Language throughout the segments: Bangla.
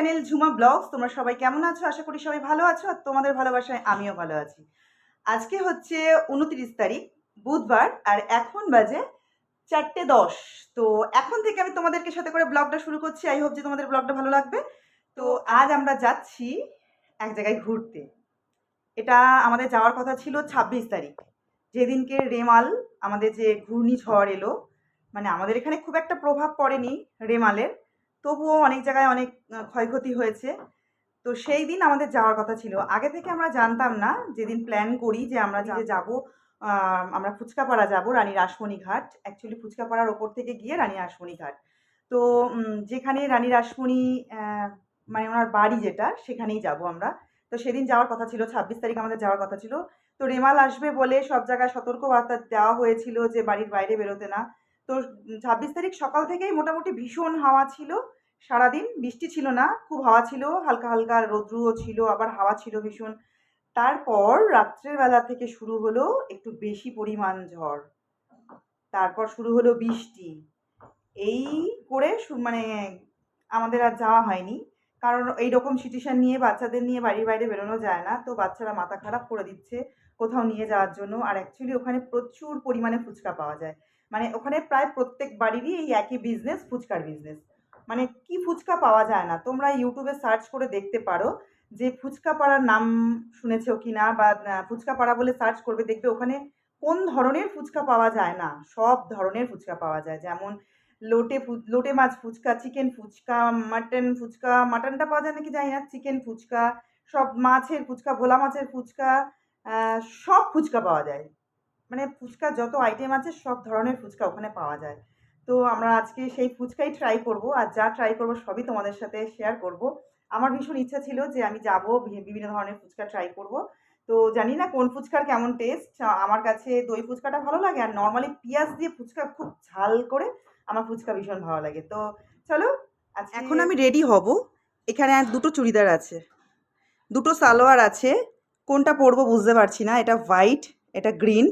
চ্যানেল ঝুমা ব্লগস তোমরা সবাই কেমন আছো? আশা করি সবাই ভালো আছো আর তোমাদের ভালোবাসায় আমিও ভালো আছি। আজকে হচ্ছে উনত্রিশ তারিখ, বুধবার আর এখন বাজে চারটে দশ। তো এখন থেকে আমি তোমাদেরকে সাথে করে ব্লগটা শুরু করছি। আই হোপ যে তোমাদের ব্লগটা ভালো লাগবে। তো আজ আমরা যাচ্ছি এক জায়গায় ঘুরতে। এটা আমাদের যাওয়ার কথা ছিল ছাব্বিশ তারিখ। যেদিনকে রেমাল, আমাদের যে ঘূর্ণিঝড় এলো মানে আমাদের এখানে খুব একটা প্রভাব পড়েনি রেমালের। তবুও অনেক জায়গায় অনেক ক্ষয়ক্ষতি হয়েছে। তো সেই দিন আমাদের যাওয়ার কথা ছিল। আগে থেকে আমরা জানতাম না যেদিন প্ল্যান করি যে আমরা যে যাব আমরা ফুচকাপাড়া যাব রানী রাসমণি ঘাট অ্যাকচুয়ালি ফুচকাপাড়ার ওপর থেকে গিয়ে রানী রাসমণি ঘাট তো যেখানে রানী রাসমণি মানে ওনার বাড়ি যেটা সেখানেই যাব আমরা। তো সেদিন যাওয়ার কথা ছিল ছাব্বিশ তারিখ আমাদের যাওয়ার কথা ছিল। তো রেমাল আসবে বলে সব জায়গায় সতর্কবার্তা দেওয়া হয়েছিল যে বাড়ির বাইরে বেরোতে না। তো ছাব্বিশ তারিখ সকাল থেকেই মোটামুটি ভীষণ হাওয়া ছিল। সারাদিন বৃষ্টি ছিল না, খুব হাওয়া ছিল, হালকা হালকা রৌদ্রুও ছিল, আবার হাওয়া ছিল ভীষণ। তারপর রাত্রের বেলা থেকে শুরু হলো একটু বেশি পরিমাণ ঝড়। তারপর শুরু হলো বৃষ্টি। এই করে মানে আমাদের আর যাওয়া হয়নি। কারণ এই রকম সিচুয়েশন নিয়ে, বাচ্চাদের নিয়ে বাড়ির বাইরে বেরোনো যায় না। তো বাচ্চারা মাথা খারাপ করে দিচ্ছে কোথাও নিয়ে যাওয়ার জন্য। আর অ্যাকচুয়ালি ওখানে প্রচুর পরিমাণে ফুচকা পাওয়া যায়। মানে ওখানে প্রায় প্রত্যেক বাড়িরই এই একই বিজনেস ফুচকার বিজনেস মানে কি ফুচকা পাওয়া যায় না? তোমরা ইউটিউবে সার্চ করে দেখতে পারো যে ফুচকা পাড়ার নাম শুনেছো কি না? বা ফুচকা পাড়া বলে সার্চ করবে, দেখবে ওখানে কোন ধরনের ফুচকা পাওয়া যায় না? সব ধরনের ফুচকা পাওয়া যায়। যেমন লোটে লোটে মাছ ফুচকা, চিকেন ফুচকা, মাটন ফুচকা, মাটনটা পাওয়া যায় নাকি জানি না? চিকেন ফুচকা, সব মাছের ফুচকা, ভোলা মাছের ফুচকা সব ফুচকা পাওয়া যায়। মানে ফুচকা যত আইটেম আছে সব ধরনের ফুচকা ওখানে পাওয়া যায়। তো আমরা আজকে সেই ফুচকাই ট্রাই করব, আর যা ট্রাই করব সবই তোমাদের সাথে শেয়ার করব। আমার ভীষণ ইচ্ছা ছিল যে আমি যাব বিভিন্ন ধরনের ফুচকা ট্রাই করব। তো জানি না কোন ফুচকার কেমন টেস্ট আমার কাছে দই ফুচকাটা ভালো লাগে, আর নর্মালি পেঁয়াজ দিয়ে ফুচকা খুব ঝাল করে আমার ফুচকা ভীষণ ভালো লাগে। তো চলো এখন আমি রেডি হব। এখানে দুটো চুড়িদার আছে, দুটো সালোয়ার আছে। কোনটা পরবো বুঝতে পারছি না, এটা হোয়াইট এটা গ্রিন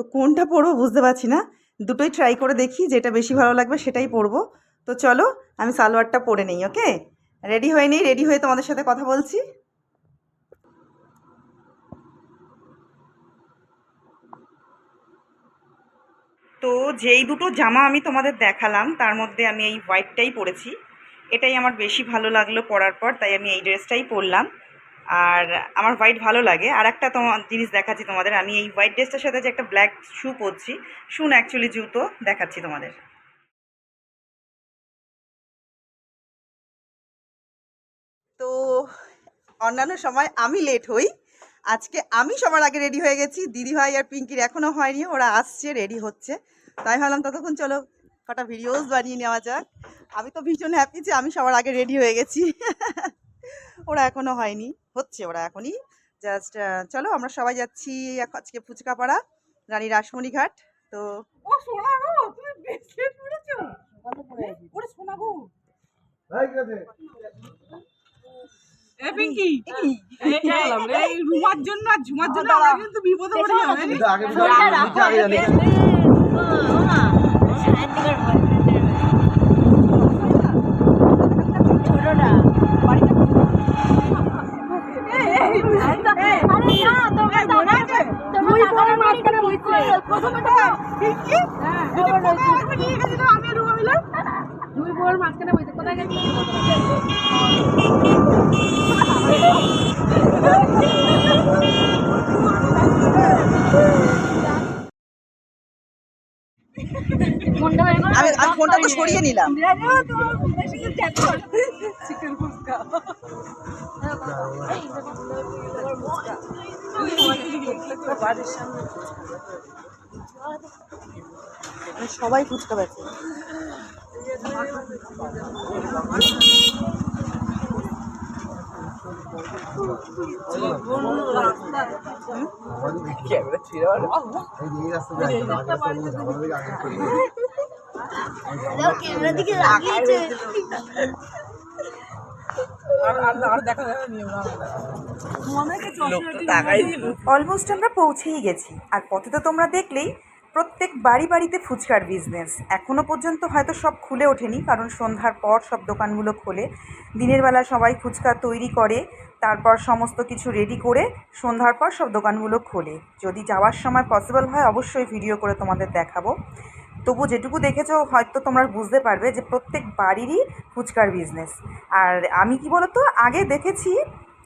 তো কোনটা পরবো বুঝতে পারছি না। দুটোই ট্রাই করে দেখি যেটা বেশি ভালো লাগবে সেটাই পরবো। তো চলো আমি সালোয়ারটা পরে নেই ওকে রেডি হয়ে নেই রেডি হয়ে তোমাদের সাথে কথা বলছি। তো যেই দুটো জামা আমি তোমাদের দেখালাম, তার মধ্যে আমি এই হোয়াইটটাই পরেছি। এটাই আমার বেশি ভালো লাগল পরার পর, তাই আমি এই ড্রেসটাই পরলাম। আর আমার হোয়াইট ভালো লাগে। আর একটা তোমার জিনিস দেখাচ্ছি তোমাদের। আমি এই হোয়াইট ড্রেসটার সাথে যে একটা ব্ল্যাক শু পরছি শু না অ্যাকচুয়ালি জুতো, দেখাচ্ছি তোমাদের। তো, অন্যান্য সময় আমি লেট হই। আজকে আমি সবার আগে রেডি হয়ে গেছি। দিদিভাই আর পিঙ্কির এখনও হয়নি, ওরা আসছে রেডি হচ্ছে। তাই ভাবলাম ততক্ষণ চলো, কটা ভিডিওস বানিয়ে নেওয়া যাক। আমি তো ভীষণ হ্যাপি যে আমি সবার আগে রেডি হয়ে গেছি। ওরা এখনও হয়নি হচ্ছে ওরা এখনই। জাস্ট চলো আমরা সবাই যাচ্ছি আজকে ফুচকা পাড়া রানী রাসমণি ঘাট। তো ও সোনা গো তুমি ব্রেসলেট পরেছো ওরে সোনা গো। এই এই- এই- এই রুমার জন্য আর ঝুমার জন্য কিন্তু বিপদে পড়ে যাবে আমি রুমা মাঝখানে বইতে কোথায় গেছি ফোনটা তো সরিয়ে নিলাম। চিকেন ফুচকা মানে সবাই ফুচকা বেচে। দেখো, ক্যামেরার দিকে আর আর আর দেখা যাবে নি মনে কিছু অলমোস্ট আমরা পৌঁছেই গেছি। আর পথে তো তোমরা দেখলেই প্রত্যেক বাড়ি বাড়িতে ফুচকার বিজনেস এখনও পর্যন্ত হয়তো সব খুলে ওঠেনি কারণ সন্ধ্যার পর সব দোকানগুলো খোলে। দিনের বেলা সবাই ফুচকা তৈরি করে তারপর সমস্ত কিছু রেডি করে সন্ধ্যার পর সব দোকানগুলো খোলে। যদি যাওয়ার সময় পসিবল হয় অবশ্যই ভিডিও করে তোমাদের দেখাবো। তবু যেটুকু দেখেছ, হয়তো তোমরা বুঝতে পারবে যে প্রত্যেক বাড়িরই ফুচকার বিজনেস আর আমি কি বলতো, আগে দেখেছি,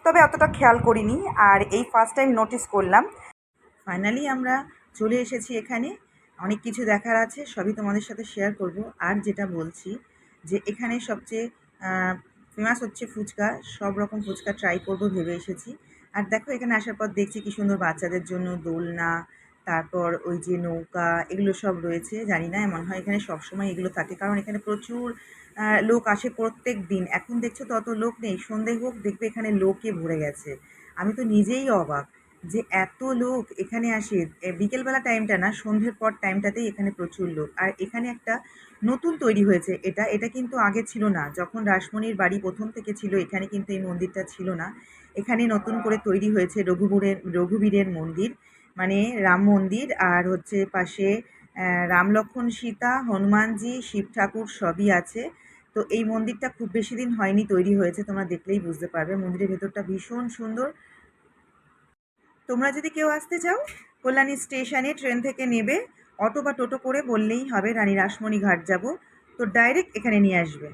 তবে অতটা খেয়াল করিনি, আর এই ফার্স্ট টাইম নোটিস করলাম। ফাইনালি আমরা চলে এসেছি এখানে। অনেক কিছু দেখার আছে, সবই তোমাদের সাথে শেয়ার করব। আর যেটা বলছি, যে এখানে সবচেয়ে ফেমাস হচ্ছে ফুচকা। সব রকম ফুচকা ট্রাই করব ভেবে এসেছি। আর দেখো এখানে আসার পর দেখছি কি সুন্দর বাচ্চাদের জন্য দোলনা তারপর ওই যে নৌকা, এগুলো সব রয়েছে। জানি না মনে হয় এখানে সবসময় এগুলো থাকে, কারণ এখানে প্রচুর লোক আসে প্রত্যেক দিন। এখন দেখছ তত লোক নেই, সন্ধে হোক দেখবে এখানে লোকে ভরে গেছে। আমি তো নিজেই অবাক যে এত লোক এখানে আসে। বিকেলবেলা টাইমটা না, সন্ধ্যের পর টাইমটাতেই এখানে প্রচুর লোক। আর এখানে একটা নতুন তৈরি হয়েছে, এটা এটা কিন্তু আগে ছিল না। যখন রাসমণির বাড়ি প্রথম থেকে ছিল, এখানে কিন্তু এই মন্দিরটা ছিল না। এখানে নতুন করে তৈরি হয়েছে রঘুবীরের রঘুবীরের মন্দির। মানে রাম মন্দির আর হচ্ছে পাশে রাম লক্ষ্মণ সীতা, হনুমানজি, শিব ঠাকুর সবই আছে। তো এই মন্দিরটা খুব বেশি দিন হয়নি তৈরি হয়েছে, তোমরা দেখলেই বুঝতে পারবে। মন্দিরের ভেতরটা ভীষণ সুন্দর। তোমরা যদি কেউ আসতে চাও, কল্যাণী স্টেশনে ট্রেন থেকে নেবে, অটো বা টোটো করে বললেই হবে, রানী রাসমণি ঘাট যাব। তো ডাইরেক্ট এখানে নিয়ে আসবে।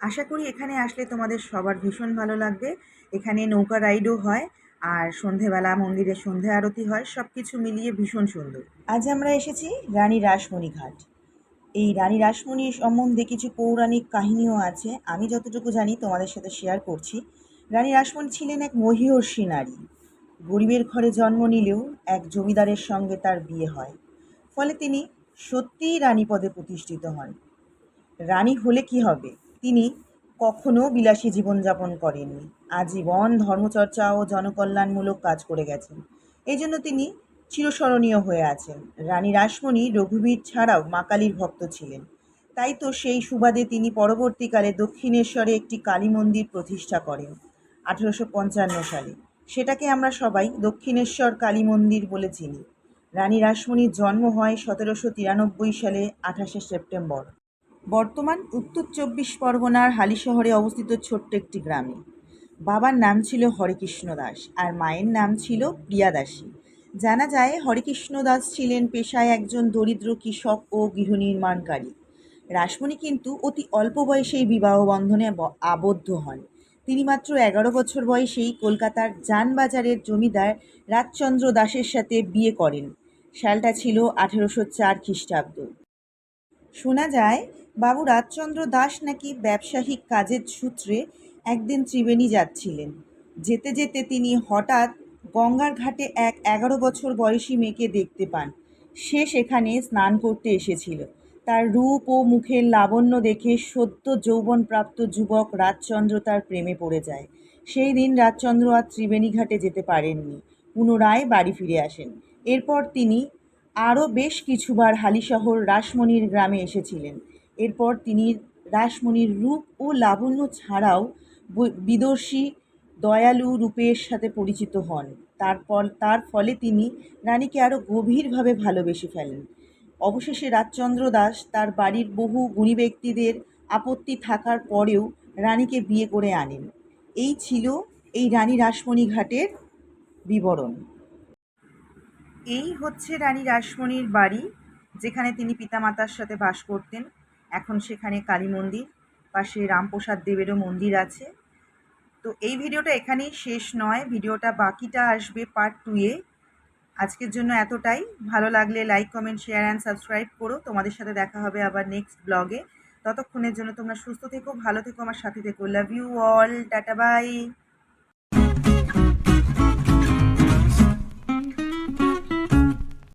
আশা করি এখানে আসলে তোমাদের সবার ভীষণ ভালো লাগবে। এখানে নৌকা রাইডও হয়। আর সন্ধেবেলা মন্দিরে সন্ধে আরতি হয় সব কিছু মিলিয়ে ভীষণ সুন্দর। আজ আমরা এসেছি রানী রাসমণি ঘাট এই রানী রাসমণি সম্বন্ধে কিছু পৌরাণিক কাহিনীও আছে, আমি যতটুকু জানি তোমাদের সাথে শেয়ার করছি। রানী রাসমণি ছিলেন এক মহীয়সী নারী। গরিবের ঘরে জন্ম নিলেও এক জমিদারের সঙ্গে তার বিয়ে হয়। ফলে তিনি সত্যিই রানী পদে প্রতিষ্ঠিত হন। রানী হলে কি হবে? তিনি কখনো বিলাসী জীবনযাপন করেননি। আজীবন ধর্মচর্চা ও জনকল্যাণমূলক কাজ করে গেছেন। এই জন্য তিনি চিরস্মরণীয় হয়ে আছেন। রানী রাসমণি রঘুবীর ছাড়াও মা কালীর ভক্ত ছিলেন। তাই তো সেই সুবাদে তিনি পরবর্তীকালে দক্ষিণেশ্বরে একটি কালী মন্দির প্রতিষ্ঠা করেন আঠেরোশো পঞ্চান্ন সালে। সেটাকে আমরা সবাই দক্ষিণেশ্বর কালী মন্দির বলে চিনি। রানী রাসমণির জন্ম হয় সতেরোশো তিরানব্বই সালে আঠাশে সেপ্টেম্বর। বর্তমান উত্তর চব্বিশ পরগনার হালি শহরে অবস্থিত ছোট্ট একটি গ্রামে। বাবার নাম ছিল হরেকৃষ্ণ দাস আর মায়ের নাম ছিল প্রিয়া দাসী। জানা যায়, হরেকৃষ্ণ দাস ছিলেন পেশায় একজন দরিদ্র কৃষক ও গৃহনির্মাণকারী রাসমণি কিন্তু অতি অল্প বয়সেই বিবাহ বন্ধনে আবদ্ধ হন। তিনি মাত্র এগারো বছর বয়সেই কলকাতার যানবাজারের জমিদার রাজচন্দ্র দাসের সাথে বিয়ে করেন। সালটা ছিল আঠেরোশো চার খ্রিস্টাব্দ। শোনা যায় বাবু রাজচন্দ্র দাস নাকি ব্যবসায়িক কাজের সূত্রে একদিন ত্রিবেণী যাচ্ছিলেন। যেতে যেতে তিনি হঠাৎ গঙ্গার ঘাটে এক এগারো বছর বয়সী মেয়েকে দেখতে পান। সে সেখানে স্নান করতে এসেছিল। তার রূপ ও মুখের লাবণ্য দেখে সদ্য যৌবনপ্রাপ্ত যুবক রাজচন্দ্র তার প্রেমে পড়ে যায়। সেই দিন রাজচন্দ্র আর ত্রিবেণী ঘাটে যেতে পারেননি। পুনরায় বাড়ি ফিরে আসেন। এরপর তিনি আরও বেশ কিছুবার হালিশহর রাসমণির গ্রামে এসেছিলেন। এরপর তিনি রাসমণির রূপ ও লাবণ্য ছাড়াও বিদর্শী দয়ালু রূপের সাথে পরিচিত হন। তারপর, তার ফলে তিনি রানীকে আরও গভীরভাবে ভালোবেসে ফেলেন। অবশেষে রাজচন্দ্র দাস তার বাড়ির বহু গুণী ব্যক্তিদের আপত্তি থাকার পরেও রানীকে বিয়ে করে আনেন। এই ছিল এই রানী রাসমণি ঘাটের বিবরণ। এই হচ্ছে রানী রাসমণির বাড়ি, যেখানে তিনি পিতামাতার সাথে বাস করতেন। এখন সেখানে কালী মন্দির, পাশে রামপ্রসাদ দেবেরও মন্দির আছে। তো এই ভিডিওটা এখানেই শেষ নয়, ভিডিওটা বাকিটা আসবে পার্ট টুয়ে আজকের জন্য এতটাই। ভালো লাগলে like comment share and subscribe করো। তোমাদের সাথে দেখা হবে আবার নেক্সট ব্লগে ততক্ষণের জন্য তোমরা সুস্থ থেকো, ভালো থেকো, আমার সাথে থেকো। Love you all tata bye